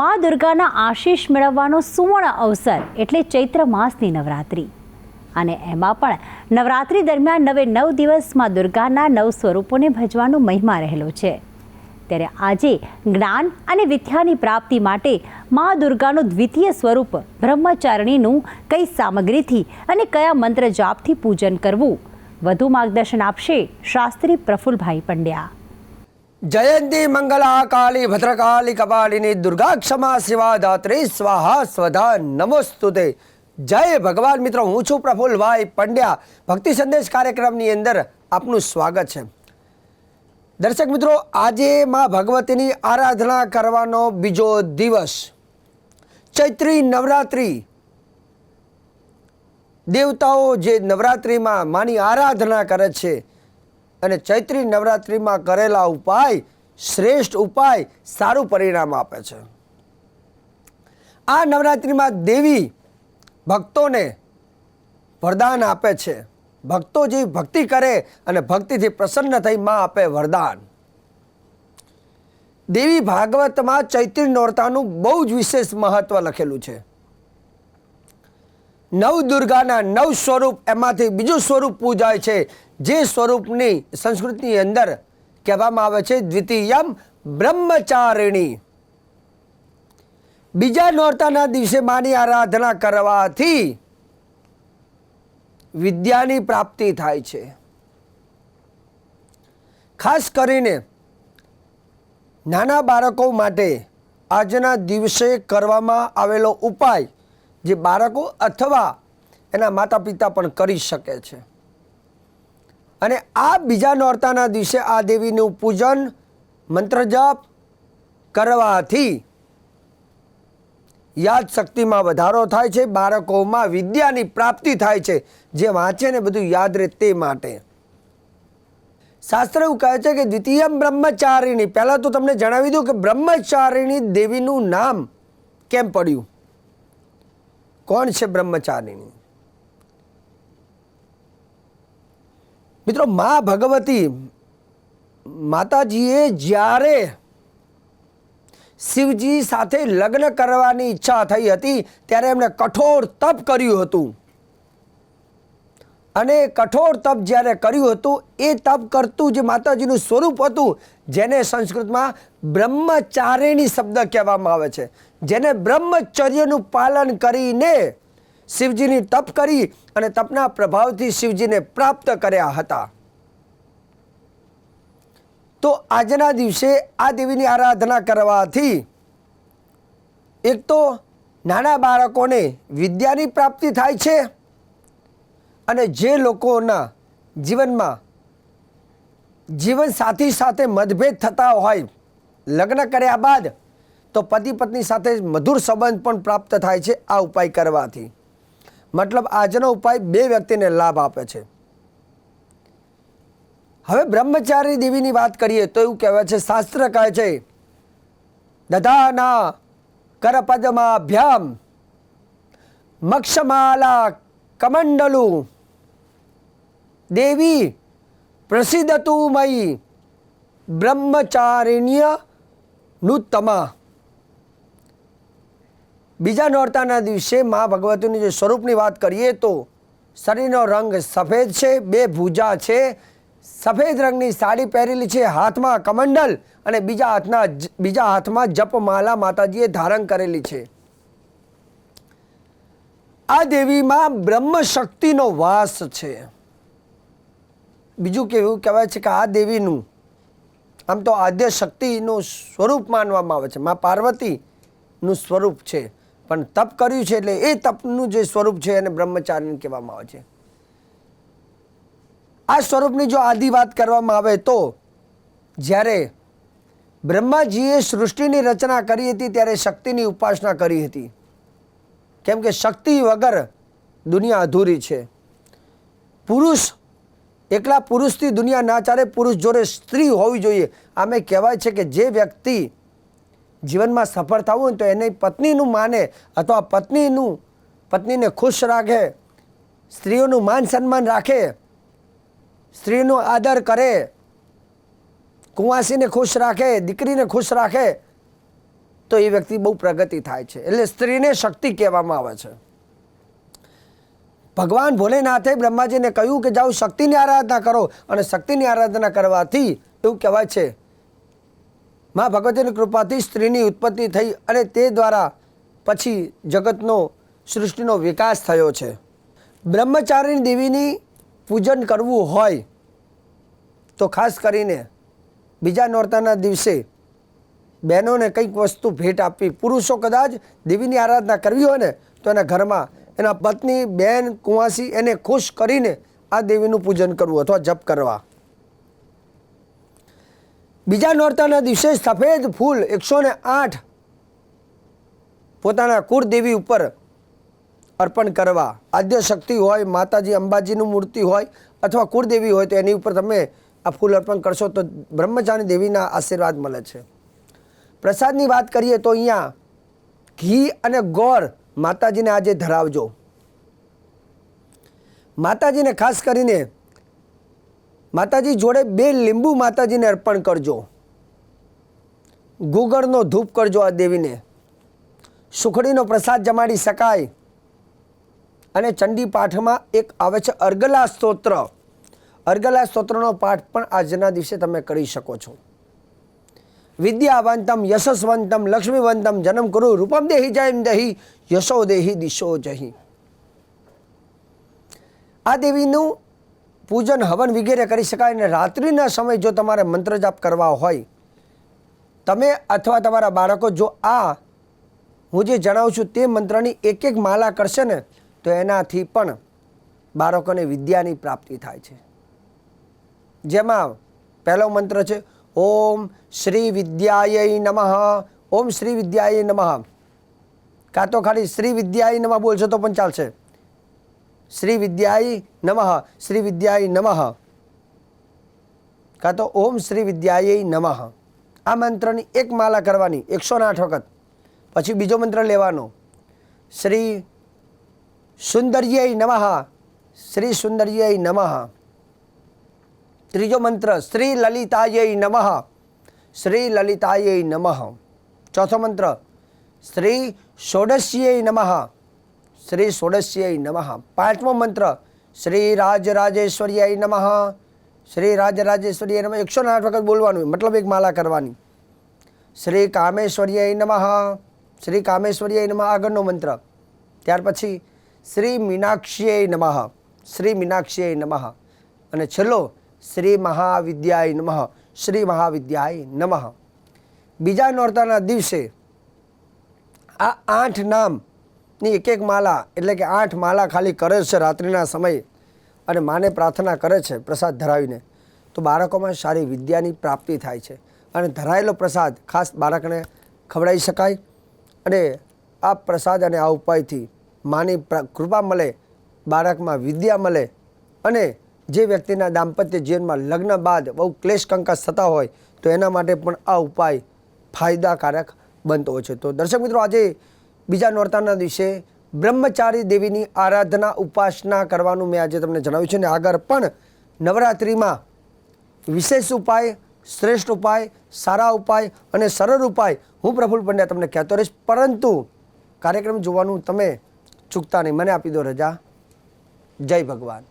મા દુર્ગાના આશીષ મેળવવાનો સુવર્ણ અવસર એટલે ચૈત્ર માસની નવરાત્રિ. અને એમાં પણ નવરાત્રિ દરમિયાન નવે નવ દિવસ મા દુર્ગાના નવ સ્વરૂપોને ભજવાનો મહિમા રહેલો છે. ત્યારે આજે જ્ઞાન અને વિદ્યાની પ્રાપ્તિ માટે મા દુર્ગાનું દ્વિતીય સ્વરૂપ બ્રહ્મચારિણીનું કઈ સામગ્રીથી અને કયા મંત્ર જાપથી પૂજન કરવું? વધુ માર્ગદર્શન આપશે શાસ્ત્રી પ્રફુલભાઈ પંડ્યા. જયંતી મંગલા કાળી ભદ્રકાળી કપાલિની દુર્ગા ક્ષમા શિવા દાત્રી સ્વાહા સ્વધા નમોસ્તુતે જય ભગવાન મિત્રો હું છું પ્રફુલભાઈ પંડ્યા ભક્તિ સંદેશ કાર્યક્રમની અંદર આપનું સ્વાગત છે દર્શક મિત્રો આજે માં ભગવતીની આરાધના કરવાનો બીજો દિવસ ચૈત્રી નવરાત્રિ દેવતાઓ જે નવરાત્રિમાં માની આરાધના કરે છે અને ચૈત્રી નવરાત્રિમાં કરેલા ઉપાય, શ્રેષ્ઠ ઉપાય સારું પરિણામ આપે છે. આ નવરાત્રિમાં દેવી ભક્તોને વરદાન આપે છે. ભક્તો જે ભક્તિ કરે અને ભક્તિથી પ્રસન્ન થઈ માં આપે વરદાન. દેવી ભાગવતમાં ચૈત્રી નોરતાનું બહુ જ વિશેષ મહત્વ લખેલું છે. નવ દુર્ગાના નવ સ્વરૂપ એમાંથી બીજું સ્વરૂપ પૂજાય છે. જે સ્વરૂપની સંસ્કૃતિની અંદર કહેવામાં આવે છે દ્વિતીયમ બ્રહ્મચારિણી. બીજા નોરતાના દિવસે માની આરાધના કરવાથી વિદ્યાની પ્રાપ્તિ થાય છે. ખાસ કરીને નાના બાળકો માટે આજના દિવસે કરવામાં આવેલો ઉપાય જે બાળકો અથવા એના માતા પિતા પણ કરી શકે છે. અને આ બીજા નોરતાના દિવસે આ દેવીનું પૂજન મંત્ર જાપ કરવાથી યાદશક્તિમાં વધારો થાય છે, બાળકોમાં વિદ્યાની પ્રાપ્તિ થાય છે, જે વાંચે ને બધું યાદ રહે તે માટે. શાસ્ત્ર એવું કહે છે કે દ્વિતીય બ્રહ્મચારિણી. પહેલાં તો તમને જણાવી દઉં કે બ્રહ્મચારિણી દેવીનું નામ કેમ પડ્યું? કોણ છે બ્રહ્મચારિણી મિત્રો, મા ભગવતી માતાજીએ જ્યારે શિવજી સાથે લગ્ન કરવાની ઈચ્છા થઈ હતી, ત્યારે એમણે કઠોર તપ કર્યું હતું. અને કઠોર તપ જ્યારે કર્યું હતું, એ તપ કરતું જે માતાજીનું સ્વરૂપ હતું, જેને સંસ્કૃતમાં બ્રહ્મચારિણી શબ્દ કહેવામાં આવે છે. જેને બ્રહ્મચર્યનું પાલન કરીને શિવજીની તપ કરી અને તપના પ્રભાવથી શિવજીને પ્રાપ્ત કર્યા હતા. તો આજના દિવસે આ દેવીની આરાધના કરવાથી એક તો નાના બાળકોને વિદ્યાની પ્રાપ્તિ થાય છે અને જે લોકોના જીવનમાં જીવન સાથી સાથે મતભેદ થતા હોય, લગ્ન કર્યા બાદ તો પતિ પત્ની સાથે મધુર સંબંધ પણ પ્રાપ્ત થાય છે આ ઉપાય કરવાથી. મતલબ આજનો ઉપાય બે વ્યક્તિને લાભ આપે છે. હવે બ્રહ્મચારી દેવીની વાત કરીએ તો એવું કહેવાય છે, શાસ્ત્ર કહે છે, દધાના કરપદમાભ્યામ મક્ષમાલા કમંડલુ દેવી પ્રસિદ્ધતુમયી બ્રહ્મચારિણ્ય નુત્તમા. બીજા નોરતાના દિવસે મા ભગવતીની જે સ્વરૂપની વાત કરીએ તો શરીરનો રંગ સફેદ છે, બે ભૂજા છે. સફેદ રંગની સાડી પહેરેલી છે હાથમાં કમંડલ અને બીજા હાથના બીજા હાથમાં જપમાલા માતાજીએ ધારણ કરેલી છે. આ દેવીમાં બ્રહ્મ શક્તિનો વાસ છે. બીજું કેવું કહેવાય છે કે આ દેવીનું આમ તો આદ્ય શક્તિનું સ્વરૂપ માનવામાં આવે છે. મા પાર્વતીનું સ્વરૂપ છે. પણ તપ કર્યું છે એટલે એ તપનું જે સ્વરૂપ છે એને બ્રહ્મચારી કહેવામાં આવે છે. આ સ્વરૂપની જો આદિ વાત કરવામાં આવે તો જ્યારે બ્રહ્માજીએ સૃષ્ટિની રચના કરી હતી ત્યારે શક્તિની ઉપાસના કરી હતી. કેમ કે શક્તિ વગર દુનિયા અધૂરી છે. પુરુષ એકલા પુરુષથી દુનિયા ના ચાલે, પુરુષ જોડે સ્ત્રી હોવી જોઈએ. આમે કહેવાય છે કે જે વ્યક્તિ જીવનમાં સફળ થવું હોય તો એની પત્નીનું માને અથવા પત્નીનું, પત્નીને ખુશ રાખે, સ્ત્રીઓનું માન સન્માન રાખે, સ્ત્રીનો આદર કરે, કુંવાસીને ખુશ રાખે, દીકરીને ખુશ રાખે, તો એ વ્યક્તિ બહુ પ્રગતિ થાય છે. એટલે સ્ત્રીને શક્તિ કહેવામાં આવે છે. ભગવાન ભોલેનાથે બ્રહ્માજીને કહ્યું કે જાઓ શક્તિની આરાધના કરો અને શક્તિની આરાધના કરવાથી એવું કહેવાય છે મા ભગવતીની કૃપાથી સ્ત્રીની ઉત્પત્તિ થઈ અને તે દ્વારા પછી જગતનો, સૃષ્ટિનો વિકાસ થયો છે. બ્રહ્મચારીણી દેવીની પૂજન કરવું હોય તો ખાસ કરીને બીજા નોરતાના દિવસે બહેનોને કંઈક વસ્તુ ભેટ આપવી. પુરુષો કદાચ દેવીની આરાધના કરવી હોય ને, તો એના ઘરમાં એના પત્ની, બહેન, કુંવાસી એને ખુશ કરીને આ દેવીનું પૂજન કરવું અથવા જપ કરવા. બીજા નોરતાના દિવસે સફેદ ફૂલ એકસો ને આઠ પોતાના કુળદેવી ઉપર અર્પણ કરવા. આદ્ય શક્તિ હોય, માતાજી અંબાજીનું મૂર્તિ હોય અથવા કુળદેવી હોય તો એની ઉપર તમે આ ફૂલ અર્પણ કરશો તો બ્રહ્મચારી દેવીના આશીર્વાદ મળે છે. પ્રસાદની વાત કરીએ તો અહીંયા ઘી અને ગોળ માતાજીને આજે ધરાવજો. માતાજીને ખાસ કરીને માતાજી જોડે બે લીંબુ માતાજીને અર્પણ કરજો. ગુગળનો ધૂપ કરજો આ દેવીને. સુખડીનો પ્રસાદ જમાડી શકાય. અને ચંડી પાઠમાં એક આવે છે અર્ગલા સ્તોત્ર. અર્ગલા સ્તોત્રનો પાઠ પણ આજના દિવસે તમે કરી શકો છો. વિદ્યાવંતમ, યશસ્વંતમ, લક્ષ્મીવંતમ, જન્મ કરું રૂપમ દેહી જયમ દહી યશો દેહી દિશો જહી. આ દેવીનું પૂજન હવન વગેરે કરી શકાય અને રાત્રિના સમય જો તમારે મંત્ર જાપ કરવા હોય, તમે અથવા તમારા બાળકો જો આ હું જે જણાવું છું તે મંત્રની એક એક માલા કરશે ને, તો એનાથી પણ બાળકોને વિદ્યાની પ્રાપ્તિ થાય છે. જેમાં પહેલો મંત્ર છે, ઓમ શ્રી વિદ્યાય નમઃ. ઓમ શ્રી વિદ્યાય નમઃ. કાં તો ખાલી શ્રી વિદ્યાય નમઃ બોલશો તો પણ ચાલશે. શ્રી વિદ્યાય નમઃ શ્રી વિદ્યાય નમઃ. કાં તો ઓમ શ્રી વિદ્યાય નમઃ. આ મંત્રની એક માલા કરવાની, એકસો આઠ વખત. પછી બીજો મંત્ર લેવાનો. શ્રી સુંદર્ય નમઃ, શ્રી સુંદર્ય નમઃ. ત્રીજો મંત્ર, શ્રી લલિતાય નમઃ, શ્રી લલિતાય નમઃ. ચોથો મંત્ર, શ્રી ષોડશ્ય નમઃ. શ્રી ષોડશ્યાય નમઃ. પાંચમો મંત્ર, શ્રી રાજરાજેશ્વર્ય નમઃ. શ્રી રાજરાજેશ્વર્ય નમઃ. એકસો આઠ વખત બોલવાનું, મતલબ એક માલા કરવાની. શ્રી કામેશ્વર્ય નમઃ. શ્રી કામેશ્વર્ય નમઃ આગળનો મંત્ર. ત્યાર પછી, શ્રી મીનાક્ષીય નમઃ. શ્રી મીનાક્ષીય નમઃ. અને છેલ્લો, શ્રી મહાવિદ્યાય નમઃ. શ્રી મહાવિદ્યાય નમઃ. બીજા નોરતાના દિવસે, આ આઠ નામની એક એક માલા, એટલે કે આઠ માલા ખાલી કરે છે રાત્રિના સમયે. અને માને પ્રાર્થના કરે છે પ્રસાદ ધરાવીને. તો બાળકોમાં સારી વિદ્યાની પ્રાપ્તિ થાય છે. અને ધરાયેલો પ્રસાદ ખાસ બાળકને ખવડાવી શકાય. અને આ પ્રસાદ અને આ ઉપાયથી માની કૃપા મળે, બાળકમાં વિદ્યા મળે. અને જે વ્યક્તિના દાંપત્ય જીવનમાં લગ્ન બાદ બહુ ક્લેશ કંકાસ થતા હોય, તો એના માટે પણ આ ઉપાય ફાયદાકારક બનતો હોય છે. તો દર્શક મિત્રો, આજે બીજા નોરતાના દિવસે બ્રહ્મચારી દેવીની આરાધના ઉપાસના કરવાનું મેં આજે તમને જણાવ્યું છે અને આગળ પણ નવરાત્રિમાં વિશેષ ઉપાય, શ્રેષ્ઠ ઉપાય, સારા ઉપાય અને સરળ ઉપાય હું પ્રફુલ્લ પંડ્યા તમને કહેતો રહીશ. પરંતુ કાર્યક્રમ જોવાનું તમે ચૂકતા નહીં. મને આપી દો રજા. જય ભગવાન.